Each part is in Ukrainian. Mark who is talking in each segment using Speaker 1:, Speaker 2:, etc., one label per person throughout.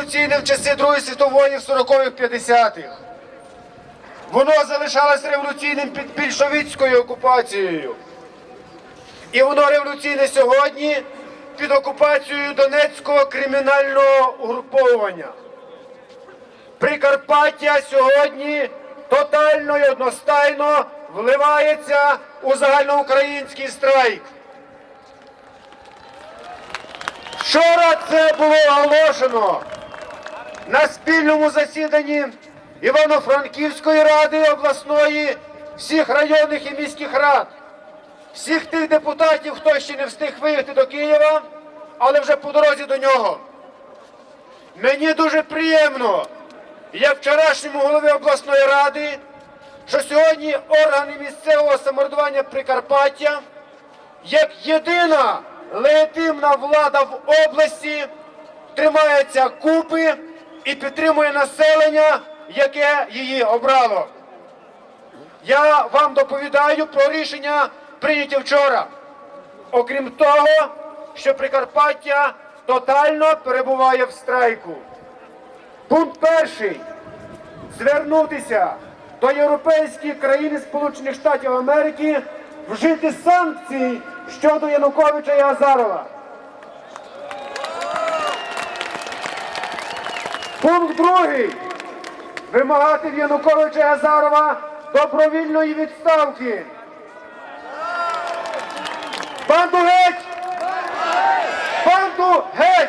Speaker 1: революційне в часи Другої світової в 40-х 50-х. Воно залишалось революційним під більшовицькою окупацією. І воно революційне сьогодні під окупацією Донецького кримінального угруповування. Прикарпаття сьогодні тотально і одностайно вливається у загальноукраїнський страйк. Вчора це було оголошено на спільному засіданні Івано-Франківської ради обласної, всіх районних і міських рад, всіх тих депутатів, хто ще не встиг виїхати до Києва, але вже по дорозі до нього. Мені дуже приємно, як вчорашньому голові обласної ради, що сьогодні органи місцевого самоврядування Прикарпаття, як єдина легітимна влада в області, тримається купи і підтримує населення, яке її обрало. Я вам доповідаю про рішення прийняті вчора. Окрім того, що Прикарпаття тотально перебуває в страйку. Пункт перший. Звернутися до європейських країн Сполучених Штатів Америки вжити санкції щодо Януковича і Азарова. Пункт другий. Вимагати в Януковича Азарова добровільної відставки. Банду геть! Банду геть!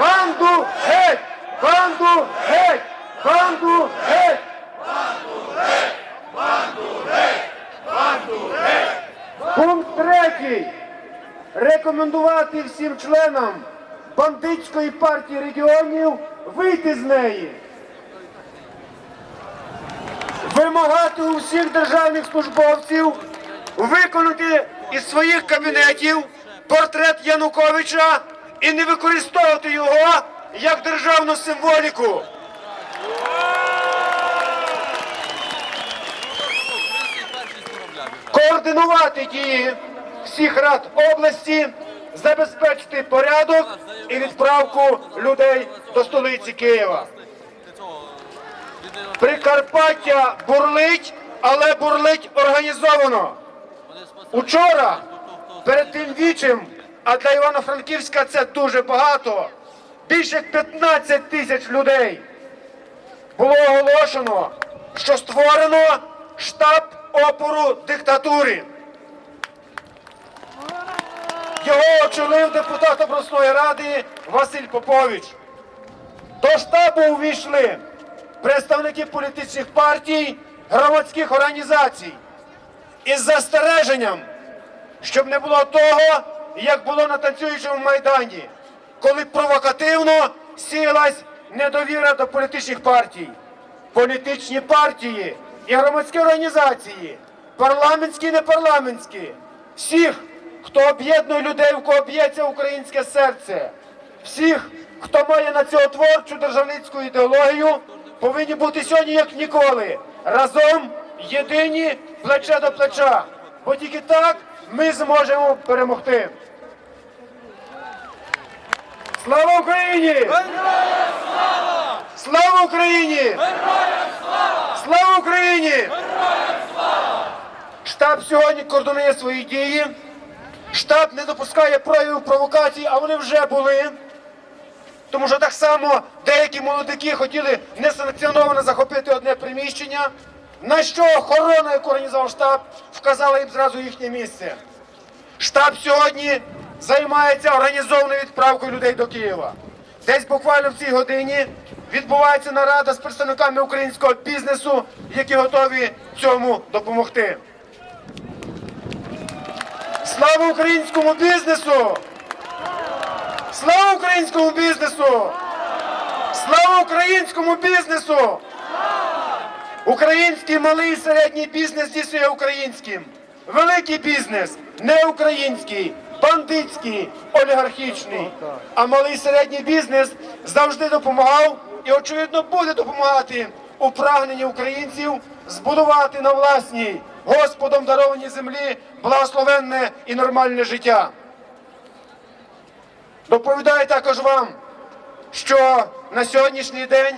Speaker 1: Банду геть! Банду геть! Банду геть! Пункт третій. Рекомендувати всім членам бандитської партії регіонів вийти з неї. Вимагати у всіх державних службовців виконати із своїх кабінетів портрет Януковича і не використовувати його як державну символіку. координувати дії всіх рад області, забезпечити порядок і відправку людей до столиці Києва. Прикарпаття бурлить, але бурлить організовано. Учора перед тим вічем, а для Івано-Франківська це дуже багато, більше як 15 тисяч людей було оголошено, що створено штаб опору диктатури. Його очолив депутат обласної ради Василь Попович. До штабу увійшли представники політичних партій, громадських організацій із застереженням, щоб не було того, як було на танцюючому майдані, коли провокативно сіялась недовіра до політичних партій. Політичні партії і громадські організації, парламентські і непарламентські, всіх, хто об'єднує людей, у кого б'ється українське серце, всіх, хто має націотворчу державницьку ідеологію, повинні бути сьогодні як ніколи. Разом єдині плече до плеча. Бо тільки так ми зможемо перемогти. Слава Україні! Слава Слава Україні! Героям Слава Слава Україні! Героям слава! Штаб сьогодні координує свої дії. Штаб не допускає проявів провокацій, а вони вже були. Тому що так само деякі молодики хотіли несанкціоновано захопити одне приміщення, на що охорона, яку організував штаб, вказала їм зразу їхнє місце. Штаб сьогодні займається організованою відправкою людей до Києва. Десь буквально в цій годині відбувається нарада з представниками українського бізнесу, які готові цьому допомогти. Слава українському бізнесу! Слава українському бізнесу! Слава українському бізнесу! Український малий і середній бізнес здійснює українським. Великий бізнес не український, бандитський, олігархічний. А малий і середній бізнес завжди допомагав і, очевидно, буде допомагати у прагненні українців збудувати на власній Господом дарованій землі благословенне і нормальне життя. Доповідаю також вам, що на сьогоднішній день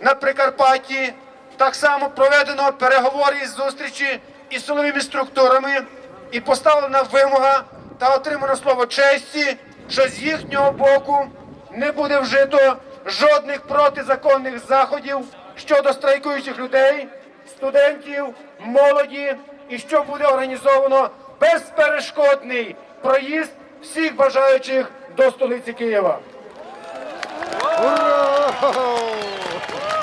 Speaker 1: на Прикарпатті так само проведено переговори і зустрічі із силовими структурами і поставлена вимога та отримано слово честі, що з їхнього боку не буде вжито жодних протизаконних заходів щодо страйкуючих людей, студентів, молоді і що буде організовано безперешкодний проїзд всіх бажаючих до столиці Києва.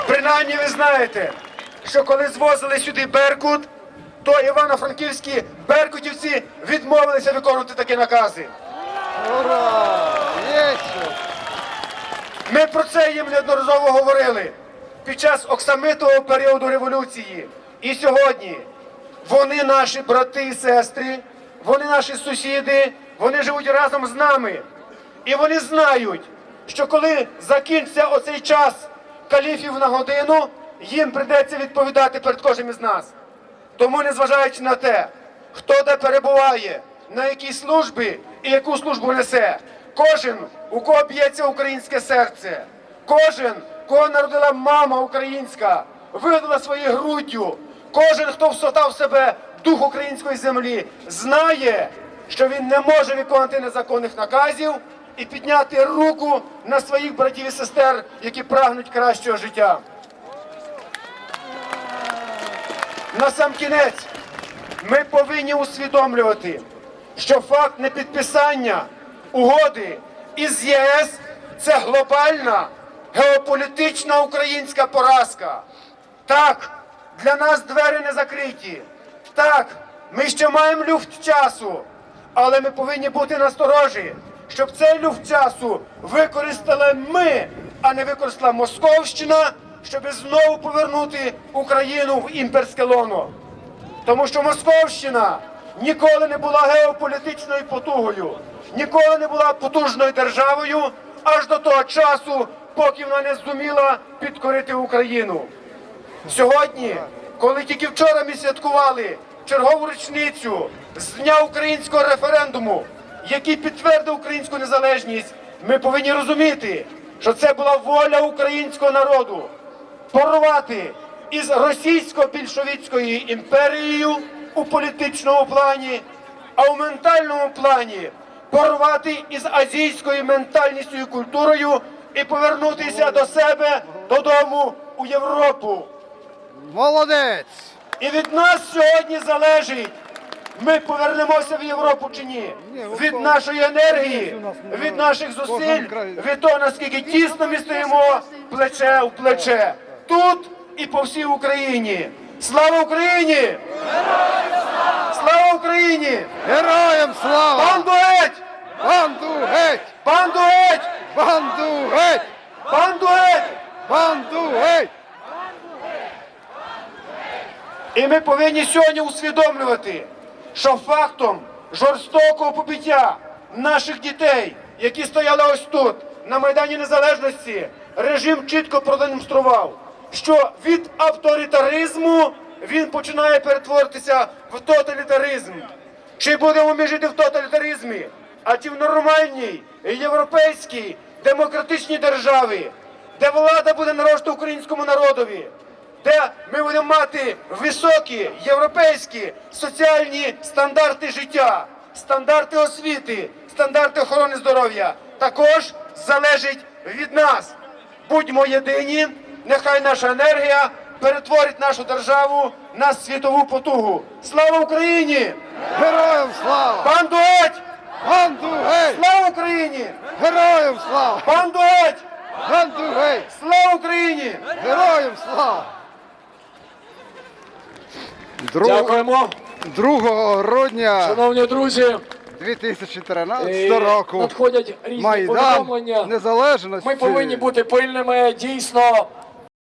Speaker 1: Принаймні ви знаєте, що коли звозили сюди Беркут, то івано-франківські беркутівці відмовилися виконувати такі накази.
Speaker 2: Ура!
Speaker 1: Ми про це їм неодноразово говорили під час оксамитового періоду революції. І сьогодні вони наші брати і сестри, вони наші сусіди, вони живуть разом з нами. І вони знають, що коли закінчиться оцей час каліфів на годину, їм прийдеться відповідати перед кожним із нас. Тому, незважаючи на те, хто де перебуває, на якій службі і яку службу несе, кожен, у кого б'ється українське серце, кожен, кого народила мама українська, видала своєю груддю, кожен, хто всотав себе дух української землі, знає, що він не може виконати незаконних наказів і підняти руку на своїх братів і сестер, які прагнуть кращого життя. На сам кінець ми повинні усвідомлювати, що факт непідписання угоди із ЄС це глобальна геополітична українська поразка. Так, для нас двері не закриті. Так, ми ще маємо люфт часу, але ми повинні бути насторожі, щоб цей люфт часу використали ми, а не використала Московщина, щоб знову повернути Україну в імперське лоно. Тому що Московщина ніколи не була геополітичною потугою, ніколи не була потужною державою аж до того часу, поки вона не зуміла підкорити Україну. Сьогодні, коли тільки вчора ми святкували чергову річницю з дня українського референдуму, який підтвердив українську незалежність, ми повинні розуміти, що це була воля українського народу порвати із російсько-більшовицькою імперією у політичному плані, а у ментальному плані порвати із азійською ментальністю і культурою і повернутися до себе додому у Європу.
Speaker 2: Молодець!
Speaker 1: І від нас сьогодні залежить, ми повернемося в Європу чи ні. Від нашої енергії, від наших зусиль, від того, наскільки тісно ми стоїмо плече в плече. Тут і по всій Україні. Слава Україні! Слава Україні!
Speaker 2: Героям слава!
Speaker 1: Банду геть!
Speaker 2: Банду геть!
Speaker 1: Банду геть!
Speaker 2: Банду геть!
Speaker 1: Банду геть!
Speaker 2: Банду геть!
Speaker 1: І ми повинні сьогодні усвідомлювати, що фактом жорстокого побиття наших дітей, які стояли ось тут, на Майдані Незалежності, режим чітко продемонстрував, що від авторитаризму він починає перетворитися в тоталітаризм. Чи будемо ми жити в тоталітаризмі, а чи в нормальній європейській демократичній державі, де влада буде належати українському народові, де ми будемо мати високі європейські соціальні стандарти життя, стандарти освіти, стандарти охорони здоров'я, також залежить від нас. Будьмо єдині, нехай наша енергія перетворить нашу державу на світову потугу. Слава Україні!
Speaker 2: Героям слава!
Speaker 1: Банду
Speaker 2: Банду!
Speaker 1: Слава Україні!
Speaker 2: Героям слава! Банду геть!
Speaker 1: Слава Україні!
Speaker 2: Героям слава! Друг...
Speaker 3: Дякуємо,
Speaker 2: 2 грудня
Speaker 3: шановні друзі.
Speaker 2: 2013
Speaker 3: Е,
Speaker 2: року
Speaker 3: Надходять різні
Speaker 2: Майдан
Speaker 3: повідомлення.
Speaker 2: Незалежності.
Speaker 3: Ми повинні бути пильними. Дійсно,